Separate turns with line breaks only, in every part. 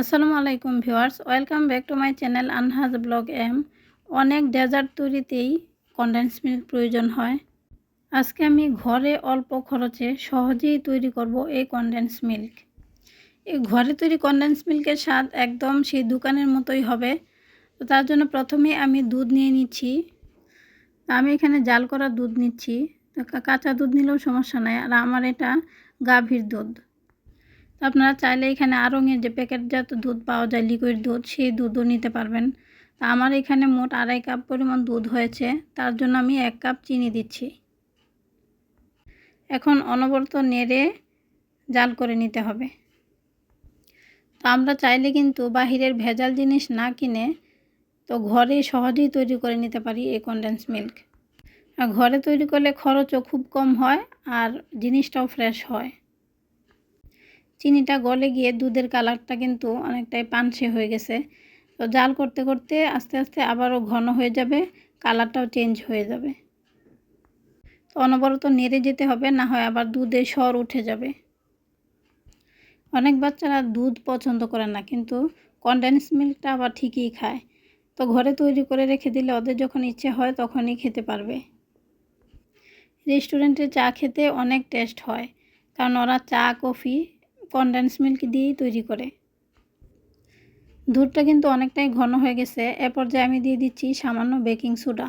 আসসালামু আলাইকুম viewers, welcome back to my channel আনহাজ blog এম। অনেক ডেজার্ট তৈরিতেই কনডেন্স মিল্ক প্রয়োজন হয়। আজকে আমি ঘরে অল্প খরচে সহজেই তৈরি করব এই কনডেন্স মিল্ক এই ঘরে তৈরি কনডেন্স মিল্কের স্বাদ একদম সেই দোকানের মতোই হবে। তো তার জন্য প্রথমে আমি দুধ নিয়ে নিচ্ছি। আমি এখানে জাল করা দুধ নিচ্ছি। কাঁচা দুধ নিলেও সমস্যা নাই। আর আমার এটা গাভীর দুধ। আপনারা চাইলে এখানে আড়ঙের যে প্যাকেটজাত দুধ পাওয়া যায় লিকুইড দুধ, সেই দুধও নিতে পারবেন। তা আমার এখানে মোট আড়াই কাপ পরিমাণ দুধ হয়েছে, তার জন্য আমি এক কাপ চিনি দিচ্ছি। এখন অনবরত নেড়ে জাল করে নিতে হবে। তো আমরা চাইলে কিন্তু বাহিরের ভেজাল জিনিস না কিনে তো ঘরে সহজেই তৈরি করে নিতে পারি এই কনডেন্স মিল্ক ঘরে তৈরি করলে খরচও খুব কম হয় আর জিনিসটাও ফ্রেশ হয়। চিনিটা গলে গিয়ে দুধের কালারটা কিন্তু অনেকটাই পানসে হয়ে গেছে। তো জাল করতে করতে আস্তে আস্তে আবারও ঘন হয়ে যাবে, কালারটাও চেঞ্জ হয়ে যাবে। তো অনবরত নেড়ে যেতে হবে, না হয় আবার দুধে সর উঠে যাবে। অনেক বাচ্চারা দুধ পছন্দ করে না, কিন্তু কনডেন্স মিল্কটা আবার ঠিকই খায়। তো ঘরে তৈরি করে রেখে দিলে ওদের যখন ইচ্ছে হয় তখনই খেতে পারবে। রেস্টুরেন্টে চা খেতে অনেক টেস্ট হয়, কারণ ওরা চা, কফি কনডেন্স মিল্ক দিয়েই তৈরি করে। দুধটা কিন্তু অনেকটাই ঘন হয়ে গেছে, এ পর্যায়ে আমি দিয়ে দিচ্ছি সামান্য বেকিং সোডা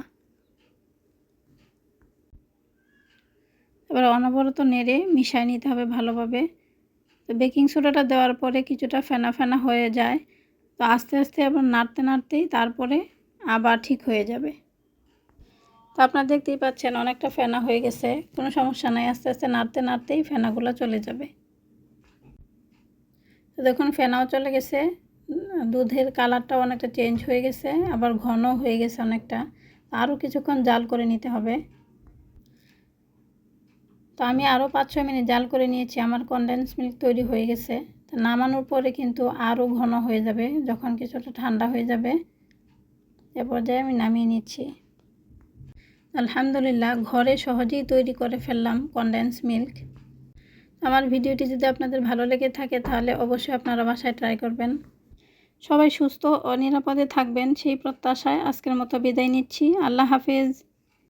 এবার অনবরত নেড়ে মিশাই নিতে হবে ভালোভাবে। তো বেকিং সোডাটা দেওয়ার পরে কিছুটা ফেনা ফেনা হয়ে যায়, তো আস্তে আস্তে আবার নাড়তে নাড়তেই তারপরে আবার ঠিক হয়ে যাবে। তো আপনারা দেখতেই পাচ্ছেন অনেকটা ফেনা হয়ে গেছে, কোনো সমস্যা নাই, আস্তে আস্তে নাড়তে নাড়তেই ফেনাগুলো চলে যাবে। দেখুন, ফেনাও চলে গেছে। দুধের কালারটাও অনেকটা চেঞ্জ হয়ে গেছে, আবার ঘন হয়ে গেছে অনেকটা। আরও কিছুক্ষণ জাল করে নিতে হবে। তো আমি আরও পাঁচ ছয় মিনিট জাল করে নিয়েছি, আমার কনডেন্স মিল্ক তৈরি হয়ে গেছে। তো নামানোর পরে কিন্তু আরও ঘন হয়ে যাবে, যখন কিছুটা ঠান্ডা হয়ে যাবে। এ পর্যায়ে আমি নামিয়ে নিচ্ছি। আলহামদুলিল্লাহ, ঘরে সহজেই তৈরি করে ফেললাম কনডেন্স মিল্ক আমার ভিডিওটি যদি আপনাদের ভালো লেগে থাকে তাহলে অবশ্যই আপনারা বাসায় ট্রাই করবেন। সবাই সুস্থ ও নিরাপদে থাকবেন, সেই প্রত্যাশায় আজকের মতো বিদায় নিচ্ছি। আল্লাহ হাফেজ।